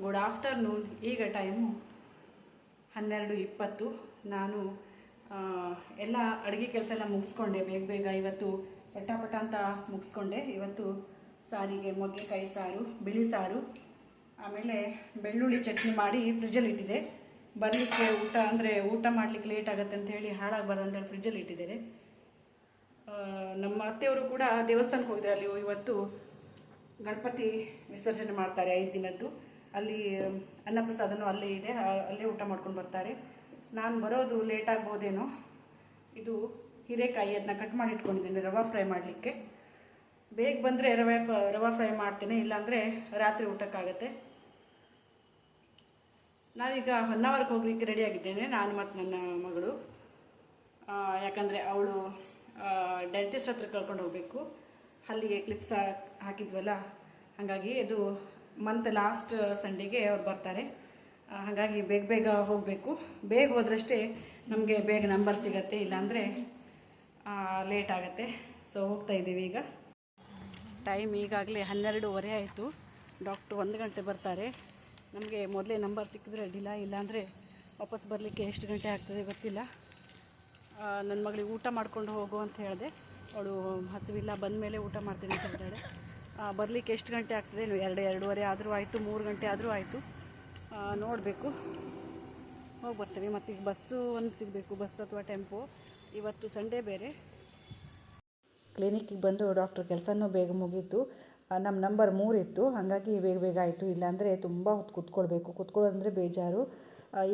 Good afternoon ಈಗ time ಹನ್ನೆರಡು ಇಪ್ಪತ್ತು. ನಾನು ಎಲ್ಲ ಅಡುಗೆ ಕೆಲಸ ಎಲ್ಲ ಮುಗಿಸ್ಕೊಂಡೆ. ಬೇಗ ಬೇಗ ಇವತ್ತು ಪಟ ಅಂತ ಮುಗಿಸ್ಕೊಂಡೆ. ಇವತ್ತು ಸಾರಿಗೆ, ಮೊಗ್ಗೆಕಾಯಿ ಸಾರು, ಬಿಳಿ ಸಾರು, ಆಮೇಲೆ ಬೆಳ್ಳುಳ್ಳಿ ಚಟ್ನಿ ಮಾಡಿ ಫ್ರಿಜ್ಜಲ್ಲಿ ಇಟ್ಟಿದೆ ಬರಲಿಕ್ಕೆ ಊಟ ಅಂದರೆ ಊಟ ಮಾಡಲಿಕ್ಕೆ ಲೇಟ್ ಆಗುತ್ತೆ ಅಂತ ಹೇಳಿ ಹಾಳಾಗಬಾರ್ದು ಅಂತೇಳಿ ಫ್ರಿಜ್ಜಲ್ಲಿ ಇಟ್ಟಿದ್ದೇನೆ ನಮ್ಮ ಅತ್ತೆಯವರು ಕೂಡ ದೇವಸ್ಥಾನಕ್ಕೆ ಹೋಗಿದ್ದಾರೆ ಅಲ್ಲಿ. ಇವತ್ತು ಗಣಪತಿ ವಿಸರ್ಜನೆ ಮಾಡ್ತಾರೆ ಐದು ದಿನದ್ದು. ಅಲ್ಲಿ ಅನ್ನಪ್ರಸಾದನೂ ಅಲ್ಲೇ ಇದೆ. ಅಲ್ಲೇ ಊಟ ಮಾಡ್ಕೊಂಡು ಬರ್ತಾರೆ. ನಾನು ಬರೋದು ಲೇಟ್ ಆಗ್ಬೋದೇನೋ? ಇದು ಹೀರೆಕಾಯಿ ಅದನ್ನ ಕಟ್ ಮಾಡಿ ಇಟ್ಕೊಂಡಿದ್ದೀನಿ, ರವೆ ಫ್ರೈ ಮಾಡಲಿಕ್ಕೆ. ಬೇಗ ಬಂದರೆ ರವೆ ರವೆ ಫ್ರೈ ಮಾಡ್ತೀನಿ, ಇಲ್ಲಾಂದರೆ ರಾತ್ರಿ ಊಟಕ್ಕಾಗತ್ತೆ. ನಾವೀಗ ಹೊನ್ನಾವರಕ್ಕೆ ಹೋಗ್ಲಿಕ್ಕೆ ರೆಡಿಯಾಗಿದ್ದೇನೆ ನಾನು ಮತ್ತು ನನ್ನ ಮಗಳು. ಯಾಕಂದರೆ ಅವಳು ಡೆಂಟಿಸ್ಟ್ ಹತ್ರ ಕರ್ಕೊಂಡು ಹೋಗಬೇಕು. ಅಲ್ಲಿಗೆ ಕ್ಲಿಪ್ಸ್ ಹಾಕಿದ್ವಲ್ಲ? ಹಾಗಾಗಿ ಇದು ಮಂತ್ ಲಾಸ್ಟ್ ಸಂಡೇಗೆ ಅವ್ರು ಬರ್ತಾರೆ. ಹಾಗಾಗಿ ಬೇಗ ಬೇಗ ಹೋಗಬೇಕು. ಬೇಗ ಹೋದ್ರಷ್ಟೇ ನಮಗೆ ಬೇಗ ನಂಬರ್ ಸಿಗತ್ತೆ, ಇಲ್ಲಾಂದರೆ ಲೇಟ್ ಆಗುತ್ತೆ. ಸೊ ಹೋಗ್ತಾ ಇದ್ದೀವಿ ಈಗ. ಟೈಮ್ ಈಗಾಗಲೇ ಹನ್ನೆರಡೂವರೆ ಆಯಿತು. ಡಾಕ್ಟ್ರು ಒಂದು ಗಂಟೆ ಬರ್ತಾರೆ. ನಮಗೆ ಮೊದಲೇ ನಂಬರ್ ಸಿಕ್ಕಿದ್ರೆ ಅಡ್ಡಿಲ್ಲ, ಇಲ್ಲಾಂದರೆ ವಾಪಸ್ ಬರಲಿಕ್ಕೆ ಎಷ್ಟು ಗಂಟೆ ಆಗ್ತದೆ ಗೊತ್ತಿಲ್ಲ. ನನ್ನ ಮಗಳಿಗೆ ಊಟ ಮಾಡ್ಕೊಂಡು ಹೋಗು ಅಂತ ಹೇಳಿದೆ. ಅವಳು ಹಸಿವಿಲ್ಲ ಬಂದ ಮೇಲೆ ಊಟ ಮಾಡ್ತೀನಿ ಅಂತ ಹೇಳ್ತಾಳೆ ಬರಲಿಕ್ಕೆ ಎಷ್ಟು ಗಂಟೆ ಆಗ್ತದೆ ಎರಡು, ಎರಡೂವರೆ ಆದರೂ ಆಯಿತು, ಮೂರು ಗಂಟೆ ಆದರೂ ಆಯಿತು. ನೋಡಬೇಕು. ಹೋಗಿ ಬರ್ತೀವಿ. ಮತ್ತು ಈಗ ಬಸ್ಸು ಒಂದು ಸಿಗಬೇಕು, ಬಸ್ ಅಥವಾ ಟೆಂಪೋ. ಇವತ್ತು ಸಂಡೇ ಬೇರೆ. ಕ್ಲಿನಿಕ್ಕಿಗೆ ಬಂದು ಡಾಕ್ಟ್ರ್ ಕೆಲಸನೂ ಬೇಗ ಮುಗೀತು. ನಮ್ಮ ನಂಬರ್ ಇತ್ತು. ಹಾಗಾಗಿ ಬೇಗ ಬೇಗ ಆಯಿತು. ಇಲ್ಲಾಂದರೆ ತುಂಬ ಹೊತ್ತು ಕೂತ್ಕೊಳ್ಬೇಕು. ಕೂತ್ಕೊಳ್ಳೋದಂದರೆ ಬೇಜಾರು.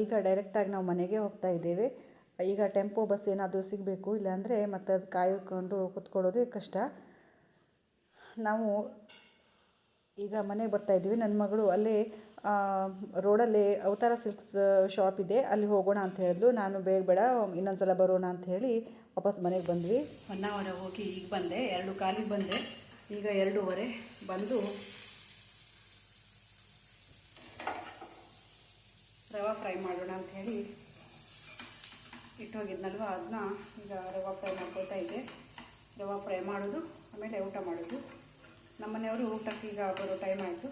ಈಗ ಡೈರೆಕ್ಟಾಗಿ ನಾವು ಮನೆಗೆ ಹೋಗ್ತಾ ಇದ್ದೇವೆ. ಈಗ ಟೆಂಪೋ, ಬಸ್ ಏನಾದರೂ ಸಿಗಬೇಕು. ಇಲ್ಲಾಂದರೆ ಮತ್ತೆ ಅದು ಕಾಯ್ಕೊಂಡು ಕೂತ್ಕೊಳ್ಳೋದೇ ಕಷ್ಟ. ನಾವು ಈಗ ಮನೆಗೆ ಬರ್ತಾ ಇದ್ದೀವಿ. ನನ್ನ ಮಗಳು ಅಲ್ಲೇ ರೋಡಲ್ಲಿ ಅವತಾರ ಸಿಲ್ಕ್ಸ್ ಶಾಪ್ ಇದೆ. ಅಲ್ಲಿ ಹೋಗೋಣ ಅಂತ ಹೇಳಿದ್ಲು. ನಾನು ಬೇಗ ಬೇಡ ಇನ್ನೊಂದು ಸಲ ಬರೋಣ ಅಂತ ಹೇಳಿ ವಾಪಸ್ ಮನೆಗೆ ಬಂದ್ವಿ. ಹೊನ್ನಾವರ ಹೋಗಿ ಈಗ ಬಂದೆ. ಎರಡು ಕಾಲಿಗೆ ಬಂದೆ. ಈಗ ಎರಡೂವರೆ. ಬಂದು ರವಾ ಫ್ರೈ ಮಾಡೋಣ ಅಂತ ಹೇಳಿ ಇಟ್ಟೋಗಿದ್ನಲ್ವ? ಅದನ್ನ ಈಗ ರವಾ ಫ್ರೈ ಮಾಡ್ಕೊಳ್ತಾ ಇದ್ದೆ. ರವಾ ಫ್ರೈ ಮಾಡೋದು, ಆಮೇಲೆ ಊಟ ಮಾಡೋದು. ನಮ್ಮನೆಯವರು ಊಟಕ್ಕೆ ಈಗ ಬರೋ ಟೈಮ್ ಆಯಿತು.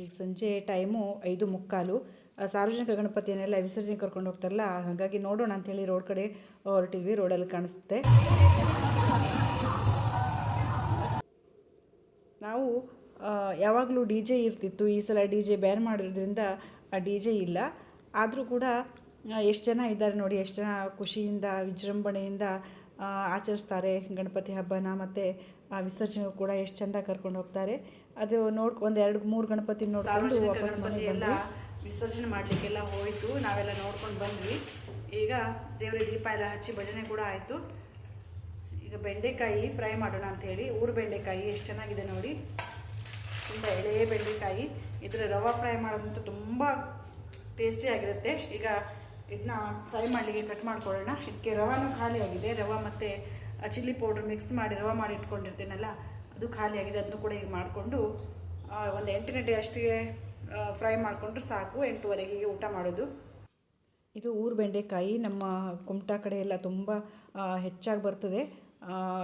ಈಗ ಸಂಜೆ ಟೈಮು ಐದು ಮುಕ್ಕಾಲು. ಸಾರ್ವಜನಿಕ ಗಣಪತಿಯನ್ನೆಲ್ಲ ವಿಸರ್ಜನೆ ಕರ್ಕೊಂಡು ಹೋಗ್ತಾರಲ್ಲ, ಹಾಗಾಗಿ ನೋಡೋಣ ಅಂಥೇಳಿ ರೋಡ್ ಕಡೆ ಹೊರಟಿದ್ವಿ ರೋಡಲ್ಲಿ ಕಾಣಿಸುತ್ತೆ. ನಾವು ಯಾವಾಗಲೂ ಡಿ ಜೆ ಇರ್ತಿತ್ತು ಈ ಸಲ ಡಿ ಜೆ ಬ್ಯಾನ್ ಮಾಡಿರೋದ್ರಿಂದ ಆ ಡಿ ಜೆ ಇಲ್ಲ. ಆದರೂ ಕೂಡ ಎಷ್ಟು ಜನ ಇದ್ದಾರೆ ನೋಡಿ ಎಷ್ಟು ಜನ ಖುಷಿಯಿಂದ ವಿಜೃಂಭಣೆಯಿಂದ ಆಚರಿಸ್ತಾರೆ ಗಣಪತಿ ಹಬ್ಬನ ಮತ್ತು ವಿಸರ್ಜನೆ ಕೂಡ ಎಷ್ಟು ಚೆಂದ ಕರ್ಕೊಂಡು ಹೋಗ್ತಾರೆ. ಅದು ನೋಡ್ ಒಂದು ಎರಡು ಮೂರು ಗಣಪತಿ ನೋಡ್ಕೊಂಡು ವಾಪಸ್ ಮನೆಗೆ ಬಂದ್ವಿ. ವಿಸರ್ಜನೆ ಮಾಡಲಿಕ್ಕೆಲ್ಲ ಹೋಯಿತು ನಾವೆಲ್ಲ ನೋಡ್ಕೊಂಡು ಬಂದ್ವಿ. ಈಗ ದೇವರಿಗೆ ದೀಪ ಎಲ್ಲ ಹಚ್ಚಿ ಭಜನೆ ಕೂಡ ಆಯಿತು. ಈಗ ಬೆಂಡೆಕಾಯಿ ಫ್ರೈ ಮಾಡೋಣ ಅಂಥೇಳಿ ಊರು ಬೆಂಡೆಕಾಯಿ ಎಷ್ಟು ಚೆನ್ನಾಗಿದೆ ನೋಡಿ. ತುಂಬ ಎಳೆ, ಬೆಂಡೆಕಾಯಿ, ಇದರ ರವಾ ಫ್ರೈ ಮಾಡೋದಂತೂ ತುಂಬ ಟೇಸ್ಟಿಯಾಗಿರುತ್ತೆ ಈಗ ಇದನ್ನ ಫ್ರೈ ಮಾಡಲಿಕ್ಕೆ ಕಟ್ ಮಾಡ್ಕೊಳ್ಳೋಣ. ಇದಕ್ಕೆ ರವಾನು ಖಾಲಿಯಾಗಿದೆ ರವೆ ರವಾ ಮತ್ತು ಚಿಲ್ಲಿ ಪೌಡ್ರ್ ಮಿಕ್ಸ್ ಮಾಡಿ ರವಾ ಮಾಡಿ ಇಟ್ಕೊಂಡಿರ್ತೀನಲ್ಲ, ಅದು ಖಾಲಿಯಾಗಿದೆ ಅದನ್ನು ಕೂಡ ಈಗ ಮಾಡಿಕೊಂಡು ಒಂದು ಎಂಟು ಗಂಟೆ ಅಷ್ಟಿಗೆ ಫ್ರೈ ಮಾಡಿಕೊಂಡ್ರೆ ಸಾಕು. ಎಂಟೂವರೆಗೆ ಊಟ ಮಾಡೋದು. ಇದು ಊರು ಬೆಂಡೆಕಾಯಿ. ನಮ್ಮ ಕುಮಟಾ ಕಡೆ ಎಲ್ಲ ತುಂಬ ಹೆಚ್ಚಾಗಿ ಬರ್ತದೆ.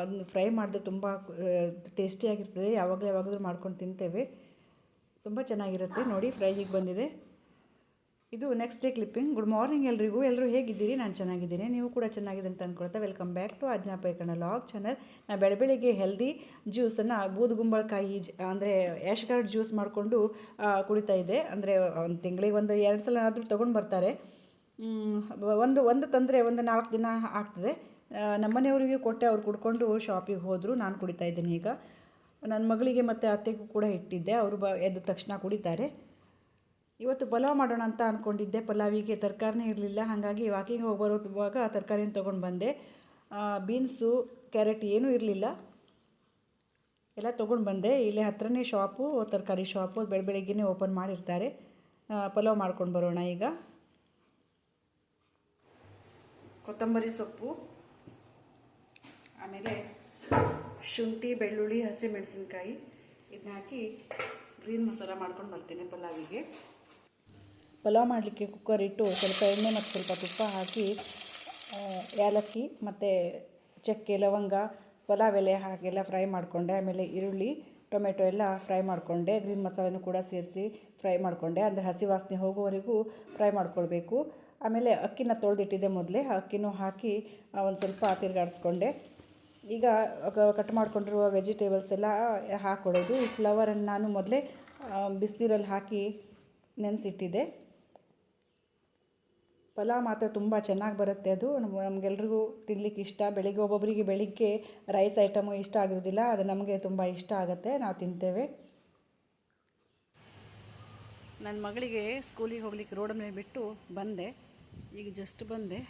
ಅದನ್ನು ಫ್ರೈ ಮಾಡಿದ್ರೆ ತುಂಬ ಟೇಸ್ಟಿಯಾಗಿರ್ತದೆ ಯಾವಾಗಲೂ ಯಾವಾಗಲೂ ಮಾಡ್ಕೊಂಡು ತಿಂತೇವೆ. ತುಂಬ ಚೆನ್ನಾಗಿರುತ್ತೆ. ನೋಡಿ ಫ್ರೈಗೆ ಬಂದಿದೆ. ಇದು next day clipping good morning ಎಲ್ರಿಗೂ. ಎಲ್ಲರೂ ಹೇಗಿದ್ದೀರಿ? ನಾನು ಚೆನ್ನಾಗಿದ್ದೀನಿ. ನೀವು ಕೂಡ ಚೆನ್ನಾಗಿದೆ ಅಂತ ಅಂದ್ಕೊಳ್ತಾ ವೆಲ್ಕಮ್ ಬ್ಯಾಕ್ ಟು ಆಜ್ಞಾ ಪೈಕಣ ಲಾಗ್ ಚಾನಲ್ ನಾನು ಬೆಳೆ ಬೆಳಿಗ್ಗೆ ಹೆಲ್ದಿ ಜ್ಯೂಸನ್ನು ಬೂದುಗುಂಬಳಕಾಯಿ ಜ್, ಅಂದರೆ ಆ್ಯಶ್ ಕಾರ್ಡ್ ಜ್ಯೂಸ್ ಮಾಡಿಕೊಂಡು ಕುಡಿತಾ ಇದ್ದೆ. ಅಂದರೆ ಒಂದು ತಿಂಗಳಿಗೆ ಒಂದು ಎರಡು ಸಲ ಆದರೂ ತೊಗೊಂಡು ಬರ್ತಾರೆ. ಒಂದು ಒಂದು ತಂದರೆ ಒಂದು ನಾಲ್ಕು ದಿನ ಆಗ್ತದೆ. ನಮ್ಮನೆಯವರಿಗೆ ಕೊಟ್ಟೆ ಅವ್ರು ಕುಡ್ಕೊಂಡು ಶಾಪಿಗೆ ಹೋದರು. ನಾನು ಕುಡಿತಾ ಇದ್ದೀನಿ ಈಗ. ನನ್ನ ಮಗಳಿಗೆ ಮತ್ತು ಅತ್ತೆಗೂ ಕೂಡ ಇಟ್ಟಿದ್ದೆ. ಅವರು ಬ ಎದ್ದ ತಕ್ಷಣ ಕುಡಿತಾರೆ. ಇವತ್ತು ಪಲಾವ್ ಮಾಡೋಣ ಅಂತ ಅಂದ್ಕೊಂಡಿದ್ದೆ ಪಲಾವಿಗೆ ತರಕಾರಿನೇ ಇರಲಿಲ್ಲ. ಹಾಗಾಗಿ ವಾಕಿಂಗ್ ಹೋಗಿ ಬರೋವಾಗ ತರಕಾರಿನ ತೊಗೊಂಡು ಬಂದೆ. ಬೀನ್ಸು, ಕ್ಯಾರೆಟ್ ಏನೂ ಇರಲಿಲ್ಲ. ಎಲ್ಲ ತೊಗೊಂಡು ಬಂದೆ. ಇಲ್ಲೇ ಹತ್ರನೇ ಶಾಪು, ತರಕಾರಿ ಶಾಪು. ಬೆಳ ಬೆಳಗ್ಗೆನೇ ಓಪನ್ ಮಾಡಿರ್ತಾರೆ. ಪಲಾವ್ ಮಾಡ್ಕೊಂಡು ಬರೋಣ ಈಗ. ಕೊತ್ತಂಬರಿ ಸೊಪ್ಪು. ಆಮೇಲೆ ಶುಂಠಿ, ಬೆಳ್ಳುಳ್ಳಿ, ಹಸಿಮೆಣಸಿನ್ಕಾಯಿ ಇದನ್ನ ಹಾಕಿ ಗ್ರೀನ್ ಮಸಾಲ ಮಾಡ್ಕೊಂಡು ಬರ್ತೀನಿ ಪಲಾವಿಗೆ. ಪಲಾವ್ ಮಾಡಲಿಕ್ಕೆ ಕುಕ್ಕರ್ ಇಟ್ಟು ಸ್ವಲ್ಪ ಎಣ್ಣೆ ಮತ್ತು ಸ್ವಲ್ಪ ತುಪ್ಪ ಹಾಕಿ ಏಲಕ್ಕಿ ಮತ್ತು ಚಕ್ಕೆ, ಲವಂಗ, ಪಲಾವ್ ಎಲೆ ಹಾಗೆಲ್ಲ ಫ್ರೈ ಮಾಡಿಕೊಂಡೆ. ಆಮೇಲೆ ಈರುಳ್ಳಿ, ಟೊಮೆಟೊ ಎಲ್ಲ ಫ್ರೈ ಮಾಡಿಕೊಂಡೆ. ಗ್ರೀನ್ ಮಸಾಲೆನೂ ಕೂಡ ಸೇರಿಸಿ ಫ್ರೈ ಮಾಡಿಕೊಂಡೆ. ಅಂದರೆ ಹಸಿ ವಾಸನೆ ಹೋಗೋವರೆಗೂ ಫ್ರೈ ಮಾಡ್ಕೊಳ್ಬೇಕು. ಆಮೇಲೆ ಅಕ್ಕಿನ ತೊಳೆದಿಟ್ಟಿದ್ದೆ ಮೊದಲೇ. ಅಕ್ಕಿನೂ ಹಾಕಿ ಒಂದು ಸ್ವಲ್ಪ ತಿರುಗಾಡಿಸ್ಕೊಂಡೆ. ಈಗ ಕಟ್ ಮಾಡ್ಕೊಂಡಿರುವ ವೆಜಿಟೇಬಲ್ಸ್ ಎಲ್ಲ ಹಾಕ್ಕೊಡೋದು ಈ ಫ್ಲವರನ್ನು ನಾನು ಮೊದಲೇ ಬಿಸಿನೀರಲ್ಲಿ ಹಾಕಿ ನೆನೆಸಿಟ್ಟಿದ್ದೆ. ಪಲಾವ್ ಮಾತ್ರ ತುಂಬ ಚೆನ್ನಾಗಿ ಬರುತ್ತೆ ಅದು. ನಮಗೆಲ್ರಿಗೂ ತಿನ್ಲಿಕ್ಕೆ ಇಷ್ಟ. ಬೆಳಿಗ್ಗೆ ಒಬ್ಬೊಬ್ಬರಿಗೆ ಬೆಳಿಗ್ಗೆ ರೈಸ್ ಐಟಮು ಇಷ್ಟ ಆಗಿರೋದಿಲ್ಲ, ಅದು ನಮಗೆ ತುಂಬ ಇಷ್ಟ ಆಗುತ್ತೆ. ನಾವು ತಿಂತೇವೆ. ನನ್ನ ಮಗಳಿಗೆ ಸ್ಕೂಲಿಗೆ ಹೋಗ್ಲಿಕ್ಕೆ ರೋಡ್ ಮೇಲೆ ಬಿಟ್ಟು ಬಂದೆ. ಈಗ ಜಸ್ಟ್ ಬಂದೆ.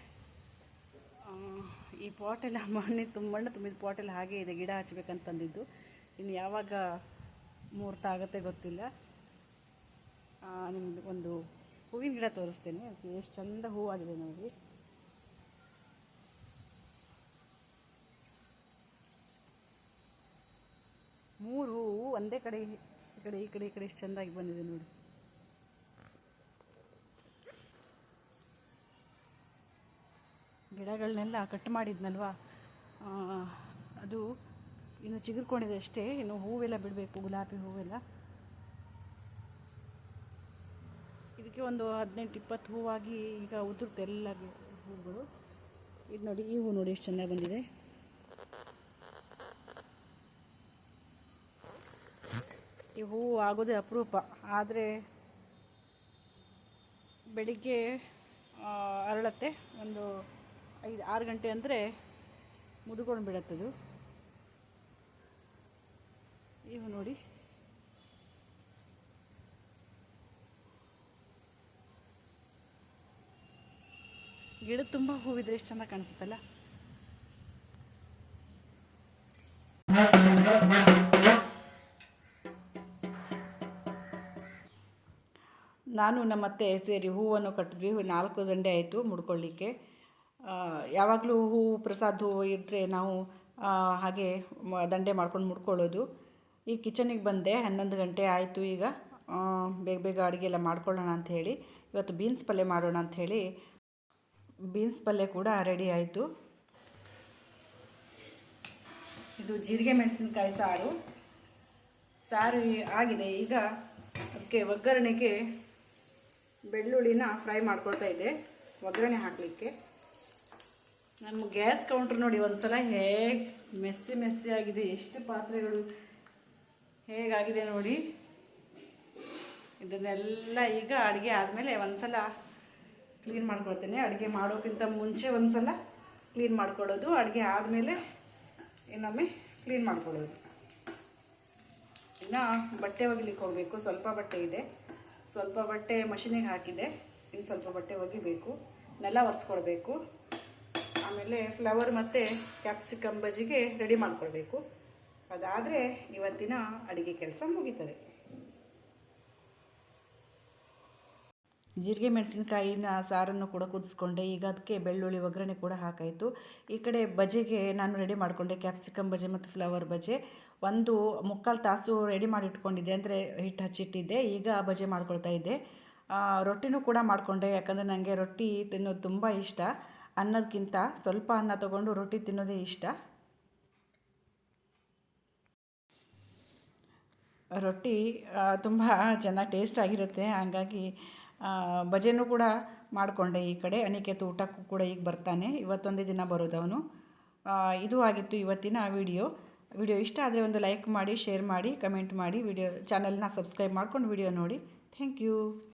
ಈ ಪಾಟೆಲ್ಲ ಮಣ್ಣಿ ತುಂಬ ತುಂಬಿದ ಪಾಟೆಲ್ಲ ಹಾಗೆ ಇದೆ, ಗಿಡ ಹಚ್ಬೇಕಂತಂದಿದ್ದು ಇನ್ನು ಯಾವಾಗ ಮುಹೂರ್ತ ಆಗುತ್ತೆ ಗೊತ್ತಿಲ್ಲ. ನಿಮ್ಗೆ ಒಂದು ಹೂವಿನ ಗಿಡ ತೋರಿಸ್ತೇನೆ. ಎಷ್ಟು ಚಂದ ಹೂವಾಗಿದೆ ನೋಡಿ. ಮೂರು ಹೂವು ಒಂದೇ ಕಡೆ, ಈ ಕಡೆ ಈ ಕಡೆ ಈ ಕಡೆ ಎಷ್ಟು ಚೆಂದಾಗಿ ಬಂದಿದೆ ನೋಡಿ. ಗಿಡಗಳನ್ನೆಲ್ಲ ಕಟ್ ಮಾಡಿದ್ನಲ್ವ? ಅದು ಇನ್ನು ಚಿಗುರ್ಕೊಂಡಿದೆ ಅಷ್ಟೇ. ಇನ್ನು ಹೂವೆಲ್ಲ ಬಿಡಬೇಕು, ಗುಲಾಬಿ ಹೂವೆಲ್ಲ. ಇದಕ್ಕೆ ಒಂದು ಹದಿನೆಂಟು, ಇಪ್ಪತ್ತು ಹೂವಾಗಿ ಈಗ ಉದುರುತ್ತೆ ಎಲ್ಲ ಹೂಗಳು. ಇದು ನೋಡಿ, ಈ ಹೂ ನೋಡಿ, ಎಷ್ಟು ಚೆನ್ನಾಗಿ ಬಂದಿದೆ. ಈ ಹೂವು ಆಗೋದೇ ಅಪರೂಪ. ಆದರೆ ಬೆಳಿಗ್ಗೆ ಅರಳತ್ತೆ. ಒಂದು ಐದು, ಆರು ಗಂಟೆ ಅಂದರೆ ಮುದುಕೊಂಡು ಬಿಡತ್ತದು ಇವು ನೋಡಿ. ಗಿಡ ತುಂಬ ಹೂವಿದ್ರೆ ಎಷ್ಟು ಚೆನ್ನಾಗಿ ಕಾಣಿಸುತ್ತಲ್ಲ? ನಾನು ನಮ್ಮತ್ತೆ ಸೇರಿ ಹೂವನ್ನು ಕಟ್ಟಿದ್ವಿ ನಾಲ್ಕು ದಂಡೆ ಆಯಿತು ಮುಡ್ಕೊಳ್ಳಿಕ್ಕೆ ಯಾವಾಗಲೂ ಹೂವು ಪ್ರಸಾದ ಹೂವು ಇದ್ದರೆ ನಾವು ಹಾಗೆ ದಂಡೆ ಮಾಡ್ಕೊಂಡು ಮುಡ್ಕೊಳ್ಳೋದು. ಈ ಕಿಚನಿಗೆ ಬಂದೆ, ಹನ್ನೊಂದು ಗಂಟೆ ಆಯಿತು ಈಗ. ಬೇಗ ಬೇಗ ಅಡುಗೆ ಎಲ್ಲ ಮಾಡ್ಕೊಳ್ಳೋಣ ಅಂತ ಹೇಳಿ. ಇವತ್ತು ಬೀನ್ಸ್ ಪಲ್ಯ ಮಾಡೋಣ ಅಂತ ಹೇಳಿ ಬೀನ್ಸ್ ಪಲ್ಯ ಕೂಡ ರೆಡಿ ಆಯಿತು. ಇದು ಜೀರಿಗೆ ಮೆಣಸಿನಕಾಯಿ ಸಾರು. ಸಾರು ಆಗಿದೆ. ಈಗ ಅದಕ್ಕೆ ಒಗ್ಗರಣೆಗೆ ಬೆಳ್ಳುಳ್ಳಿನ ಫ್ರೈ ಮಾಡ್ಕೊಳ್ತಾ ಇದ್ದೆ. ಒಗ್ಗರಣೆ ಹಾಕಲಿಕ್ಕೆ. ನಮ್ಮ ಗ್ಯಾಸ್ ಕೌಂಟ್ರ್ ನೋಡಿ ಒಂದ್ಸಲ ಹೇಗೆ ಮೆಸ್ಸಿ ಮೆಸ್ಸಿ ಆಗಿದೆ, ಎಷ್ಟು ಪಾತ್ರೆಗಳು ಹೇಗಾಗಿದೆ ನೋಡಿ. ಇದನ್ನೆಲ್ಲ ಈಗ ಅಡುಗೆ ಆದಮೇಲೆ ಒಂದ್ಸಲ ಕ್ಲೀನ್ ಮಾಡ್ಕೊಳ್ತೇನೆ. ಅಡುಗೆ ಮಾಡೋಕ್ಕಿಂತ ಮುಂಚೆ ಒಂದ್ಸಲ ಕ್ಲೀನ್ ಮಾಡ್ಕೊಳ್ಳೋದು. ಅಡುಗೆ ಆದಮೇಲೆ ಇನ್ನೊಮ್ಮೆ ಕ್ಲೀನ್ ಮಾಡ್ಕೊಳ್ಳೋದು. ಇನ್ನು ಬಟ್ಟೆ ಒಗಿಲಿಕ್ಕೆ ಹೋಗಬೇಕು. ಸ್ವಲ್ಪ ಬಟ್ಟೆ ಇದೆ. ಸ್ವಲ್ಪ ಬಟ್ಟೆ ಮಷಿನಿಗೆ ಹಾಕಿದೆ. ಇನ್ನು ಸ್ವಲ್ಪ ಬಟ್ಟೆ ಒಗಿಬೇಕು. ನೆಲ ಒರೆಸ್ಕೊಳ್ಬೇಕು. ಆಮೇಲೆ ಫ್ಲವರ್ ಮತ್ತು ಕ್ಯಾಪ್ಸಿಕಮ್ ಬಜ್ಜಿಗೆ ರೆಡಿ ಮಾಡಿಕೊಳ್ಬೇಕು. ಅದಾದರೆ ಇವತ್ತಿನ ಅಡುಗೆ ಕೆಲಸ ಮುಗೀತದೆ. ಜೀರಿಗೆ ಮೆಣಸಿನಕಾಯಿನ ಸಾರನ್ನು ಕೂಡ ಕುದಿಸ್ಕೊಂಡೆ, ಈಗ ಅದಕ್ಕೆ ಬೆಳ್ಳುಳ್ಳಿ ಒಗ್ಗರಣೆ ಕೂಡ ಹಾಕಾಯಿತು. ಈ ಕಡೆ ಬಜೆಗೆ ನಾನು ರೆಡಿ ಮಾಡಿಕೊಂಡೆ ಕ್ಯಾಪ್ಸಿಕಮ್ ಬಜೆ ಮತ್ತು ಫ್ಲವರ್ ಬಜೆ ಒಂದು ಮುಕ್ಕಾಲು ತಾಸು ರೆಡಿ ಮಾಡಿ ಇಟ್ಕೊಂಡಿದ್ದೆ ಅಂದರೆ ಹಿಟ್ಟು ಹಚ್ಚಿಟ್ಟಿದ್ದೆ, ಈಗ ಬಜೆ ಮಾಡ್ಕೊಳ್ತಾ ಇದ್ದೆ. ರೊಟ್ಟಿನೂ ಕೂಡ ಮಾಡಿಕೊಂಡೆ, ಯಾಕಂದರೆ ನನಗೆ ರೊಟ್ಟಿ ತಿನ್ನೋದು ತುಂಬ ಇಷ್ಟ. ಅನ್ನೋದಕ್ಕಿಂತ ಸ್ವಲ್ಪ ಅನ್ನ ತಗೊಂಡು ರೊಟ್ಟಿ ತಿನ್ನೋದೇ ಇಷ್ಟ. ರೊಟ್ಟಿ ತುಂಬ ಚೆನ್ನಾಗಿ ಟೇಸ್ಟ್ ಆಗಿರುತ್ತೆ. ಹಾಗಾಗಿ ಭಜೆನೂ ಕೂಡ ಮಾಡಿಕೊಂಡೆ ಈ ಕಡೆ. ಅನಿಕೇತು ಊಟಕ್ಕೂ ಕೂಡ ಈಗ ಬರ್ತಾನೆ. ಇವತ್ತೊಂದೇ ದಿನ ಬರೋದು ಅವನು. ಇದು ಆಗಿತ್ತು ಇವತ್ತಿನ ವಿಡಿಯೋ. ವಿಡಿಯೋ ಇಷ್ಟ ಆದರೆ ಒಂದು ಲೈಕ್ ಮಾಡಿ, ಶೇರ್ ಮಾಡಿ, ಕಮೆಂಟ್ ಮಾಡಿ. ವಿಡಿಯೋ, ಚಾನಲ್ನ ಸಬ್ಸ್ಕ್ರೈಬ್ ಮಾಡ್ಕೊಂಡು ವಿಡಿಯೋ ನೋಡಿ. Thank you.